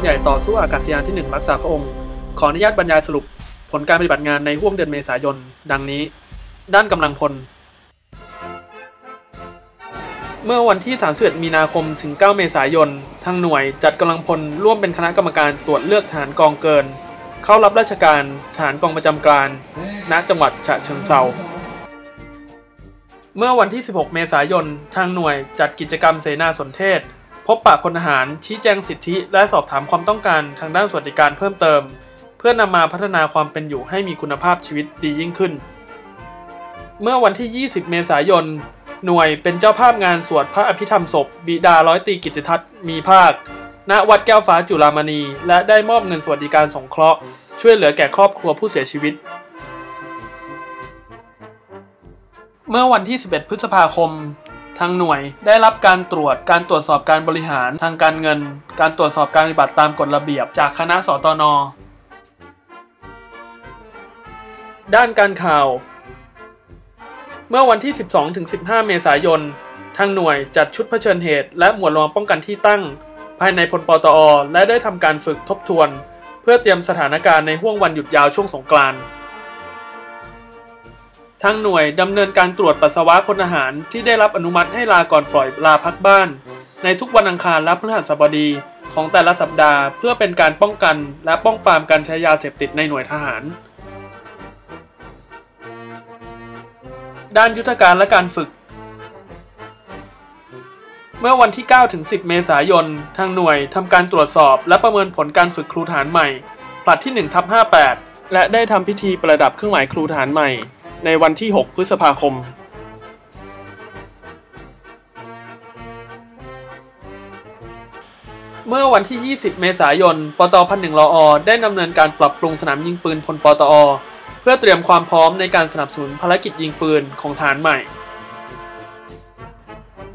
นทหารปืนใหญ่ต่อสู้อากาศยานที่ 1 รักษาพระองค์ ขออนุญาตบรรยายสรุปผลการปฏิบัติงานในห่วงเดือนเมษายน ดังนี้ ด้านกำลังพล เมื่อวันที่ 31 มีนาคมถึง 9 เมษายน ทางหน่วยจัดกำลังพลร่วมเป็นคณะกรรมการตรวจเลือกทหารกองเกิน เข้ารับราชการทหารกองประจำการ ณ จังหวัดฉะเชิงเทราเมื่อวันที่ 16 เมษายน ทางหน่วยจัดกิจกรรมเสนาสนเทศ บปะพลทหารชี้แจงสิทธิ และสอบถามความต้องการทางด้านสวัสดิการเพิ่มเติม เพื่อนำมาพัฒนาความเป็นอยู่ให้มีคุณภาพชีวิตดียิ่งขึ้น เมื่อวันที่ 20 เมษายน หน่วยเป็นเจ้าภาพงานสวดพระอภิธรรมศพ บิดาร้อยตีกิตติทัศน์มีภาค ณวัดแก้วฟ้าจุฬามณี และได้มอบเงินสวัสดิการสงเคราะห์ช่วยเหลือแก่ครอบครัวผู้เสียชีวิตเมื่อวันที่ 11 พฤษภาคม ทางหน่วย ได้รับการตรวจการตรวจสอบการบริหารทางการเงิน การตรวจสอบการปฏิบัติตามกฎระเบียบจากคณะสตนด้านการข่าว เมื่อวันที่ 12-15 เมษายน ทางหน่วยจัดชุดเผชิญเหตุ และหมวดรองป้องกันที่ตั้ง ภายในพลปตอ และได้ทำการฝึกทบทวน เพื่อเตรียมสถานการณ์ในห่วงวันหยุดยาวช่วงสงกรานต์ ทางหน่วยดำเนินการตรวจปัสสาวะพลทหารที่ได้รับอนุมัติให้ลาก่อนปล่อยลาพักบ้าน ในทุกวันอังคารและพฤหัสบดีของแต่ละสัปดาห์เพื่อเป็นการป้องกันและป้องปรามการใช้ยาเสพติดในหน่วยทหาร ด้านยุทธการและการฝึก เมื่อวันที่ 9 ถึง 10 เมษายน ทางหน่วยทำการตรวจสอบและประเมินผลการฝึกครูฐานใหม่ ผลัดที่1ทับ58 และได้ทำพิธีประดับเครื่องหมายครูฐานใหม่ ในวันที่ 6 พฤษภาคม เมื่อวันที่ 20 เมษายน ปตพันหนึ่งรอได้ดำเนินการปรับปรุงสนามยิงปืนพลปตอ เพื่อเตรียมความพร้อมในการสนับสนุนภารกิจยิงปืนของฐานใหม่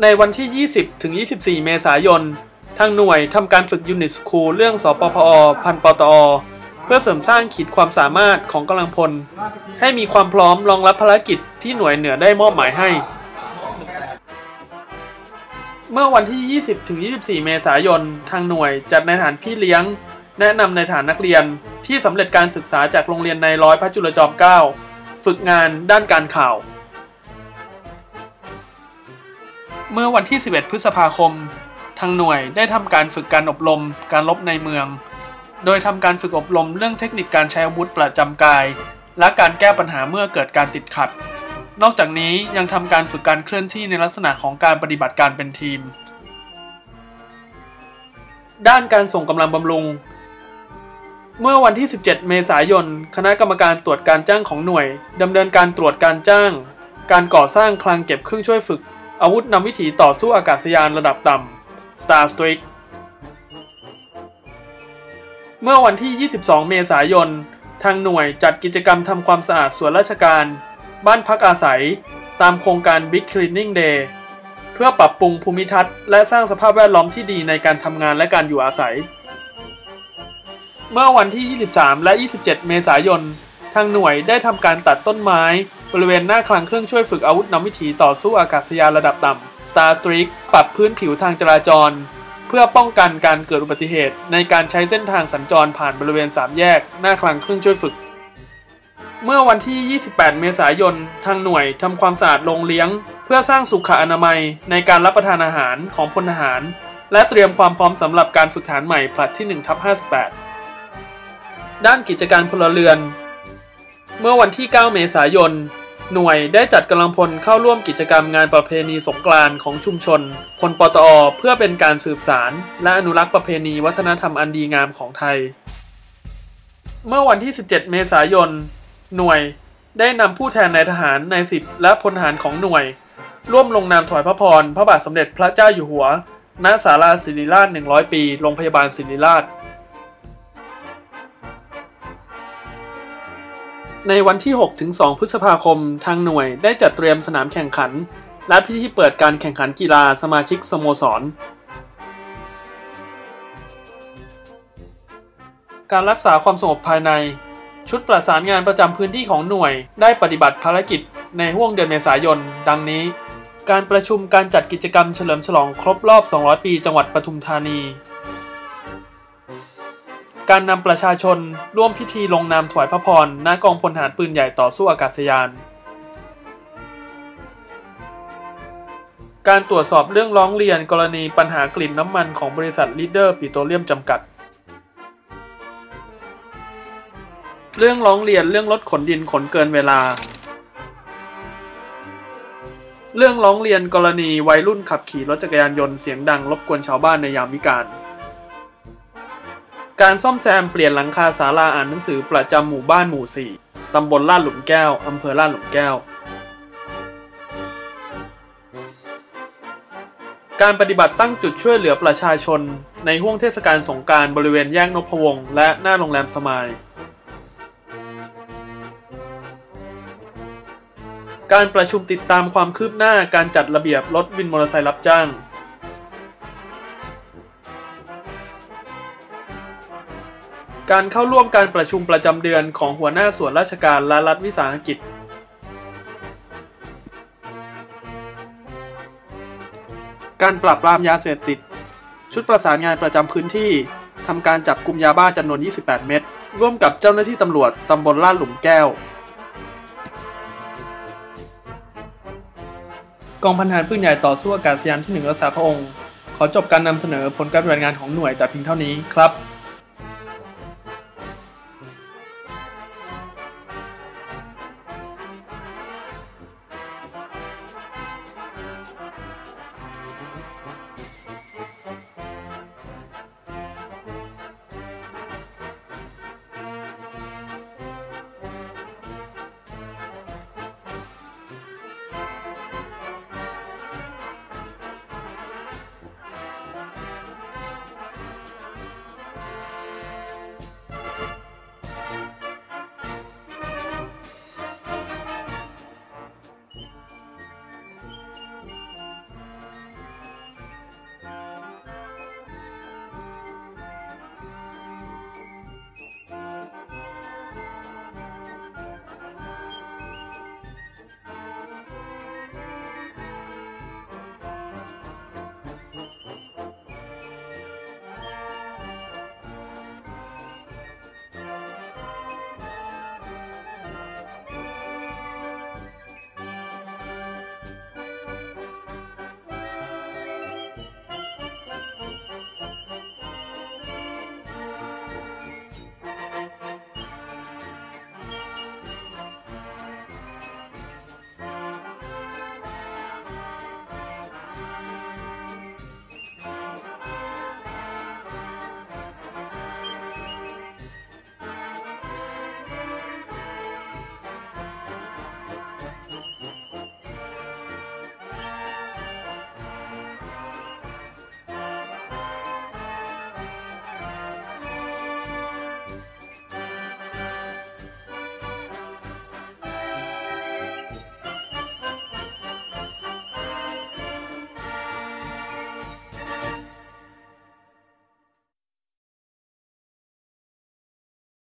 ในวันที่ 20 ถึง 24 เมษายน ทางหน่วยทำการฝึกยูนิตสคูลเรื่องสปพอพันปตอ เพื่อเสริมสร้างขีดความสามารถของกำลังพล ให้มีความพร้อมรองรับภารกิจที่หน่วยเหนือได้มอบหมายให้ เมื่อวันที่ 20ถึง24 เมษายน ทางหน่วยจัดในฐานพี่เลี้ยง แนะนำในฐานนักเรียนที่สำเร็จการศึกษาจากโรงเรียนในร้อยพระจุลจอมเกล้าฝึกงานด้านการข่าว เมื่อวันที่ 11 พฤษภาคม ทางหน่วยได้ทำการฝึกการอบรมการลบในเมือง โดยทำการฝึกอบรมเรื่องเทคนิคการใช้อาวุธประจำกาย และการแก้ปัญหาเมื่อเกิดการติดขัด นอกจากนี้ยังทำการฝึกการเคลื่อนที่ในลักษณะของการปฏิบัติการเป็นทีม ด้านการส่งกำลังบำรุง เมื่อวันที่ 17 เมษายน คณะกรรมการตรวจการจ้างของหน่วยดำเนินการตรวจการจ้าง การก่อสร้างคลังเก็บเครื่องช่วยฝึก อาวุธนำวิถีต่อสู้อากาศยานระดับต่ำ Star Streak เมื่อวันที่ 22 เมษายน ทางหน่วยจัดกิจกรรมทำความสะอาดส่วนราชการ บ้านพักอาศัย ตามโครงการ Big Cleaning Day เพื่อปรับปรุงภูมิทัศน์และสร้างสภาพแวดล้อมที่ดีในการทำงานและการอยู่อาศัย เมื่อวันที่ 23 และ 27 เมษายน ทางหน่วยได้ทำการตัดต้นไม้ บริเวณหน้าคลังเครื่องช่วยฝึกอาวุธนำวิถีต่อสู้อากาศยานระดับต่ำ Star Streak ปรับพื้นผิวทางจราจร เพื่อป้องกันการเกิดอุบัติเหตุ ในการใช้เส้นทางสัญจรผ่านบริเวณสามแยก หน้าคลังเครื่องช่วยฝึก เมื่อวันที่ 28 เมษายน ทางหน่วยทำความสะอาดโรงเลี้ยง เพื่อสร้างสุขอนามัยในการรับประทานอาหารของพลทหาร และเตรียมความพร้อมสำหรับการฝึกฐานใหม่ผลัดที่1ทับ58 ด้านกิจการพลเรือน เมื่อวันที่ 9 เมษายน หน่วยได้จัดกำลังพลเข้าร่วมกิจกรรมงานประเพณีสงกรานต์ของชุมชน พลปตอ เพื่อเป็นการสืบสารและอนุรักษ์ประเพณีวัฒนธรรมอันดีงามของไทย เมื่อวันที่ 17 เมษายน หน่วยได้นำผู้แทนนายทหารนายสิบและพลทหารของหน่วย ร่วมลงนามถวายพระพร พระบาทสมเด็จพระเจ้าอยู่หัว ณ ศาลาศิริราช 100 ปี โรงพยาบาลศิริราช ในวันที่ 6-2 พฤษภาคม ทางหน่วยได้จัดเตรียมสนามแข่งขัน และพิธีเปิดการแข่งขันกีฬาสมาชิกสโมสร การรักษาความสงบภายใน ชุดประสานงานประจำพื้นที่ของหน่วยได้ปฏิบัติภารกิจในห่วงเดือนเมษายน ดังนี้ การประชุมการจัดกิจกรรมเฉลิมฉลองครบรอบ 200 ปี จังหวัดปทุมธานี การนำประชาชนร่วมพิธีลงนามถวายพระพรณกองพลทหารปืนใหญ่ต่อสู้อากาศยาน การตรวจสอบเรื่องร้องเรียนกรณีปัญหากลิ่นน้ำมันของบริษัทลีดเดอร์ปิโตรเลียมจำกัด เรื่องร้องเรียนเรื่องรถขนดินขนเกินเวลา เรื่องร้องเรียนกรณีวัยรุ่นขับขี่รถจักรยานยนต์เสียงดังรบกวนชาวบ้านในยามวิกาล การซ่อมแซมเปลี่ยนหลังคาศาลาอ่านหนังสือประจำหมู่บ้านหมู่ 4 ตำบลลาดหลุมแก้ว อำเภอลาดหลุมแก้ว การปฏิบัติตั้งจุดช่วยเหลือประชาชน ในห่วงเทศกาลสงการบริเวณแยกนพวงศ์และหน้าโรงแรมสมาย การประชุมติดตามความคืบหน้าการจัดระเบียบรถวินมอเตอร์ไซค์รับจ้าง การเข้าร่วมการประชุมประจำเดือนของหัวหน้าส่วนราชการและรัฐวิสาหกิจ การปราบปรามยาเสพติด ชุดประสานงานประจำพื้นที่ทำการจับกลุ่มยาบ้าจำนวน 28 เม็ด ร่วมกับเจ้าหน้าที่ตำรวจตำบลลาดหลุมแก้ว กองพันหารปืนใหญ่ต่อสู้อากาศยานที่หนึ่งรักษาพระองค์ ขอจบการนำเสนอผลการปฏิบัติงานของหน่วยแต่เพียงเท่านี้ครับ